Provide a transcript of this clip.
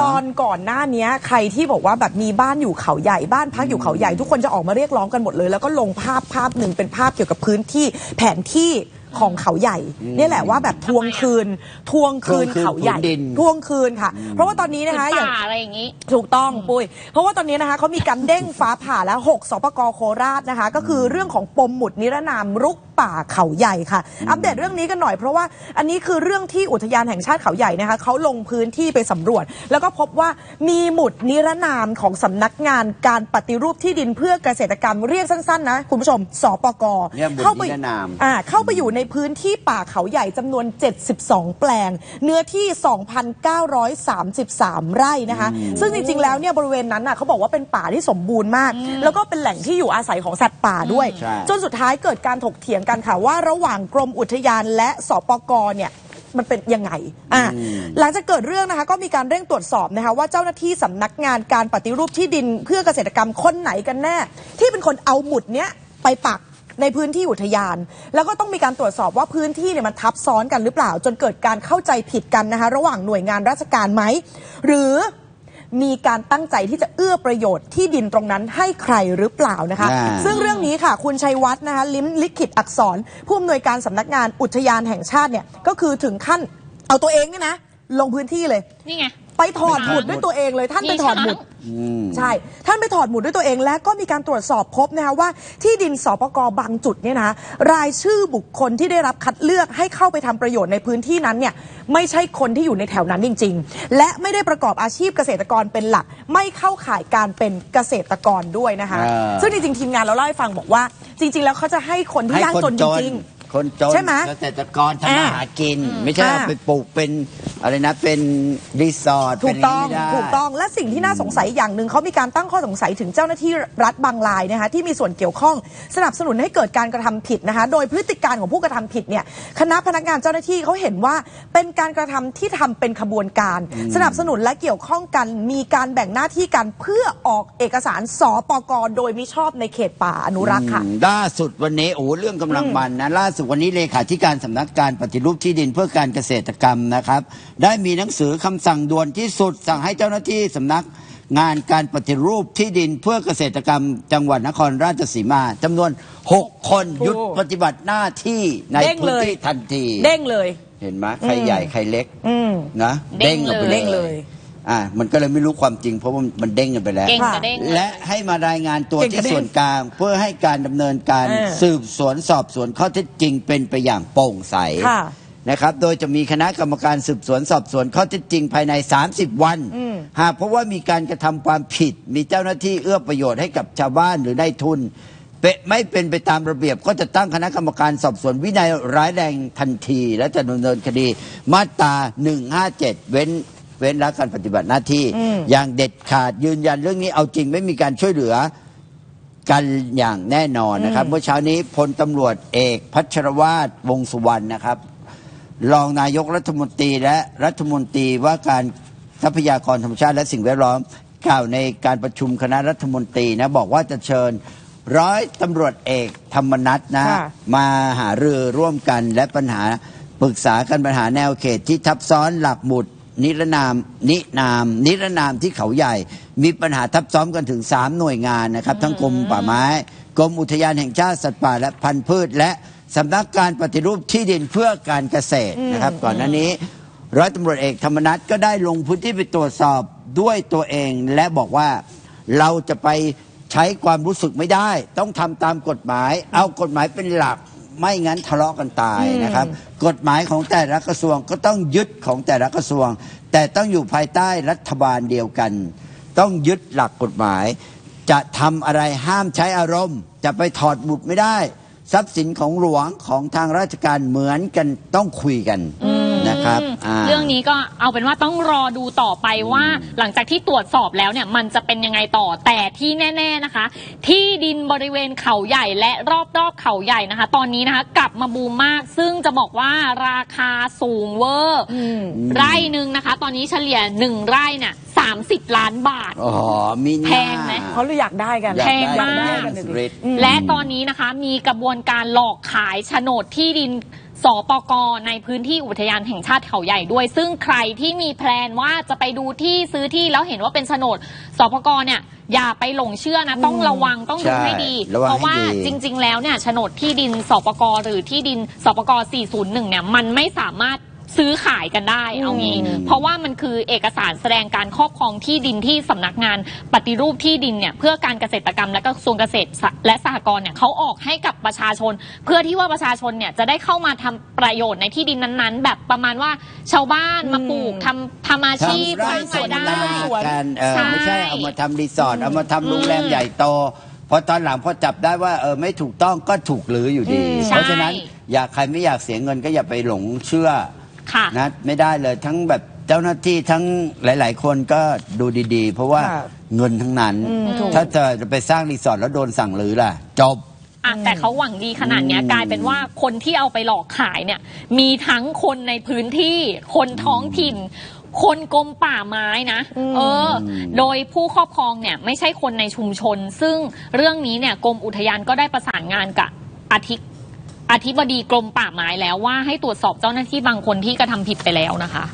ตอนก่อนหน้านี้ใครที่บอกว่าแบบมีบ้านอยู่เขาใหญ่บ้านพักอยู่เขาใหญ่ทุกคนจะออกมาเรียกร้องกันหมดเลย แล้วก็ลงภาพภาพหนึ่งเป็นภาพเกี่ยวกับพื้นที่แผนที่ ของเขาใหญ่เนี่ยแหละว่าแบบทวงคืน ทวงคืนทวงคืนเขาใหญ่ผืนดินทวงคืนค่ะ เพราะว่าตอนนี้นะคะอย่างป่าอะไรอย่างนี้ถูกต้องปุ้ยเพราะว่าตอนนี้นะคะเขามีการเด้งฟ้าผ่าแล้ว6สปกโคราชนะคะ ก็คือเรื่องของปมหมุดนิรนามรุกป่าเขาใหญ่ค่ะ อัปเดตเรื่องนี้กันหน่อยเพราะว่าอันนี้คือเรื่องที่อุทยานแห่งชาติเขาใหญ่นะคะเขาลงพื้นที่ไปสำรวจ แล้วก็พบว่ามีหมุดนิรนามของสำนักงานการปฏิรูปที่ดินเพื่อเกษตรกรรมเรียกสั้นๆนะคุณผู้ชมสปกเนี่ยหมุดเข้าไปนิรนามอ่าเข้าไปอยู่ในพื้นที่ป่าเขาใหญ่จำนวน 72 แปลง เนื้อที่ 2,933 ไร่นะคะ ซึ่งจริง ๆ แล้วเนี่ยบริเวณนั้นน่ะเขาบอกว่าเป็นป่าที่สมบูรณ์มาก แล้วก็เป็นแหล่งที่อยู่อาศัยของสัตว์ป่าด้วย ใช่ จนสุดท้ายเกิดการถกเถียงกันค่ะว่าระหว่างกรมอุทยานและสปกเนี่ยมันเป็นยังไงอ่าหลังจากเกิดเรื่องนะคะก็มีการเร่งตรวจสอบนะคะว่าเจ้าหน้าที่สำนักงานการปฏิรูปที่ดินเพื่อเกษตรกรรมคนไหนกันแน่ ที่เป็นคนเอาหมุดเนี้ยไปปัก ในพื้นที่อุทยาน แล้วก็ต้องมีการตรวจสอบว่าพื้นที่เนี่ยมันทับซ้อนกันหรือเปล่า จนเกิดการเข้าใจผิดกันนะคะระหว่างหน่วยงานราชการไหมหรือมีการตั้งใจที่จะเอื้อประโยชน์ที่ดินตรงนั้นให้ใครหรือเปล่านะคะอ่าซึ่งเรื่องนี้ค่ะ คุณชัยวัฒน์นะคะลิ้มลิขิตอักษร ผู้อำนวยการสำนักงานอุทยานแห่งชาติเนี่ยก็คือถึงขั้นเอาตัวเองเนี่ยนะ ลงพื้นที่เลย นี่ไง ไปถอดหมุดด้วยตัวเองเลยท่านไปถอดหมุด ใช่ ท่านไปถอดหมุดด้วยตัวเองและก็มีการตรวจสอบพบนะคะว่าที่ดินสปกบางจุดเนี่ยนะรายชื่อบุคคลที่ได้รับคัดเลือกให้เข้าไปทำประโยชน์ในพื้นที่นั้นเนี่ยไม่ใช่คนที่อยู่ในแถวนั้นจริง ๆ และไม่ได้ประกอบอาชีพเกษตรกรเป็นหลัก ไม่เข้าข่ายการเป็นเกษตรกรด้วยนะคะอ่าซึ่งจริงๆทีมงานเราเล่าให้ฟังบอกว่า จริง ๆ แล้วเขาจะให้คนที่ให้ยากคนจนจจนริง คนจนใช่ไหมเกษตรกรทำมาหากิน ไม่ใช่อ่า เอาไปปลูกเป็นอะไรนะเป็นรีสอร์ทถูกต้องเป็นย่านี้ไม่ได้ ถูกต้องและสิ่งที่น่าสงสัยอย่างหนึ่งเขามีการตั้งข้อสงสัยถึงเจ้าหน้าที่รัฐบางรายนะคะที่มีส่วนเกี่ยวข้องสนับสนุนให้เกิดการกระทำผิดนะคะ โดยพฤติการของผู้กระทำผิดเนี่ยคณะพนักงานเจ้าหน้าที่เขาเห็นว่าเป็นการกระทำที่ทำเป็นขบวนการ สนับสนุนและเกี่ยวข้องกันมีการแบ่งหน้าที่กันเพื่อออกเอกสารสปกโดยมิชอบในเขตป่าอนุรักษ์ค่ะ อืมล่าสุดวันนี้โอ้โหเรื่องกำลังมันนะ ล่าสุดวันนี้เลขาธิการสำนักการปฏิรูปที่ดินเพื่อการเกษตรกรรมนะครับ ได้มีหนังสือคำสั่งด่วนที่สุดสั่งให้เจ้าหน้าที่สำนักงานการปฏิรูปที่ดินเพื่อเกษตรกรรม จังหวัดนครราชสีมาจำนวน 6 คนหยุดปฏิบัติหน้าที่ในเด้งพื้นเลยที่ทันที เด้งเลย เห็นไหมใครใหญ่ใครเล็กอืมนะ เด้งออกไปเลยเด้งเลย อ่ามันก็เลยไม่รู้ความจริง เพราะว่ามันเด้งกันไปแล้ว เก่งค่ะกระเด้งและให้มารายงานตัวเก่งกที่ระเด้งส่วนกลาง เพื่อให้การดำเนินการเออสืบสวนสอบสวนข้อเท็จจริงเป็นไปอย่างโปร่งใสค่ะ นะครับ โดยจะมีคณะกรรมการสืบสวนสอบสวนข้อเท็จจริงภายใน 30 วัน หากเพราะว่ามีการกระทำความผิด มีเจ้าหน้าที่เอื้อประโยชน์ให้กับชาวบ้านหรือได้ทุนเปะไม่เป็นไปตามระเบียบ ก็จะตั้งคณะกรรมการสอบสวนวินัยร้ายแรงทันที และจะดำเนินคดีมาตรา157 เว้นเว้นละการปฏิบัติหน้าที่ อย่างเด็ดขาดยืนยันเรื่องนี้เอาจริงไม่มีการช่วยเหลือกันอย่างแน่นอนนะครับ เมื่อเช้านี้พลตำรวจเอกพัชรวาทวงสุวรรณนะครับ รองนายกรัฐมนตรีและรัฐมนตรีว่าการทรัพยากรธรรมชาติและสิ่งแวดล้อมกล่าวในการประชุมคณะรัฐมนตรีนะบอกว่าจะเชิญร้อยตำรวจเอกธรรมนัฐนะค่ะมาหารือร่วมกันและปัญหาปรึกษากันปัญหาแนวเขตที่ทับซ้อนหลักหมุด นิรนามนินาม นิรนามที่เขาใหญ่ มีปัญหาทับซ้อนกันถึง 3 หน่วยงานนะครับ ทั้งกรมป่าไม้ กรมอุทยานแห่งชาติสัตว์ป่าและพันธุ์พืช และสำนักการปฏิรูปที่ดินเพื่อการเกษตรนะครับ ก่อนหน้านี้ร้อยตำรวจเอกธรรมนัฐก็ได้ลงพื้นที่ไปตรวจสอบด้วยตัวเอง และบอกว่าเราจะไปใช้ความรู้สึกไม่ได้ ต้องทำตามกฎหมาย เอากฎหมายเป็นหลัก ไม่งั้นทะเลาะกันตายนะครับ กฎหมายของแต่ละกระทรวงก็ต้องยึดของแต่ละกระทรวง แต่ต้องอยู่ภายใต้รัฐบาลเดียวกัน ต้องยึดหลักกฎหมาย จะทำอะไรห้ามใช้อารมณ์ จะไปถอดบุตรไม่ได้ ทรัพย์สินของหลวงของทางราชการเหมือนกันต้องคุยกันนะ ครับาเรื่องนี้ก็เอาเป็นว่าต้องรอดูต่อไปว่าหลังจากที่ตรวจสอบแล้วเนี่ยมันจะเป็นยังไงต่อแต่ที่แน่ ๆนะคะ ที่ดินบริเวณเขาใหญ่และรอบๆเขาใหญ่นะคะ ตอนนี้นะคะ กลับมาบูมมาก ซึ่งจะบอกว่าราคาสูงเวอร์อืมไร่หนึ่งนะคะ ตอนนี้เฉลี่ยหนึ่งไร่เนี่ยสามสิบล้านบาท อ๋อ มีน้าแพงไหมเขาเลยอยากได้กันอยากแพงได้มากอยได้กันสุดฤทธิ์อืมและตอนนี้นะคะมีกระบวนการหลอกขายโฉนดที่ดิน สปกในพื้นที่อุทยานแห่งชาติเขาใหญ่ด้วย ซึ่งใครที่มีแพลนว่าจะไปดูที่ซื้อที่แล้วเห็นว่าเป็นโฉนดสปกเนี่ยอย่าไปหลงเชื่อนะ ต้องระวังต้องดูใช่ให้ดีระวังเพราะว่าให้ดีจริง ๆ แล้วเนี่ยโฉนดที่ดินสปกหรือที่ดินสปก401เนี่ยมันไม่สามารถ ซื้อขายกันได้เอางี้ เพราะว่ามันคือเอกสารแสดงการครอบครองที่ดินที่สำนักงานปฏิรูปที่ดินเนี่ยเพื่อการเกษตรกรรมและก็กระทรวงเกษตรและสหกรณ์เนี่ยเขาออกให้กับประชาชน เพื่อที่ว่าประชาชนเนี่ยจะได้เข้ามาทำประโยชน์ในที่ดินนั้นๆ แบบประมาณว่าชาวบ้านมาปลูกทำทำอาชีพทำไร่สร้างสรายวนได้นากันเออใช่ไม่ใช่เอามาทำรีสอร์ทเอามาทำโรงแรมใหญ่โตพอตอนหลังพอจับได้ว่าเออไม่ถูกต้องก็ถูกหรืออยู่ดีอืมเพราะฉะนั้นใช่อยากใครไม่อยากเสียเงินก็อย่าไปหลงเชื่อ ค่ะนะไม่ได้เลยทั้งแบบเจ้าหน้าที่ทั้งหลาย ๆ คนก็ดูดี ๆ เพราะว่าค่ะ เงินทั้งนั้นอืมถูกถ้าจะไปสร้างรีสอร์ทแล้วโดนสั่งหรือล่ะ จบ อะแต่เขาหวังดีขนาดเนี้ยอืมกลายเป็นว่าคนที่เอาไปหลอกขายเนี่ย มีทั้งคนในพื้นที่ คนท้องถิ่น คนกรมป่าไม้นะอืมเออ โดยผู้ครอบครองเนี่ยไม่ใช่คนในชุมชน ซึ่งเรื่องนี้เนี่ยกรมอุทยานก็ได้ประสานงานกับอาทิ อธิบดีกรมป่าไม้แล้วว่าให้ตรวจสอบเจ้าหน้าที่บางคนที่กระทำผิดไปแล้วนะคะ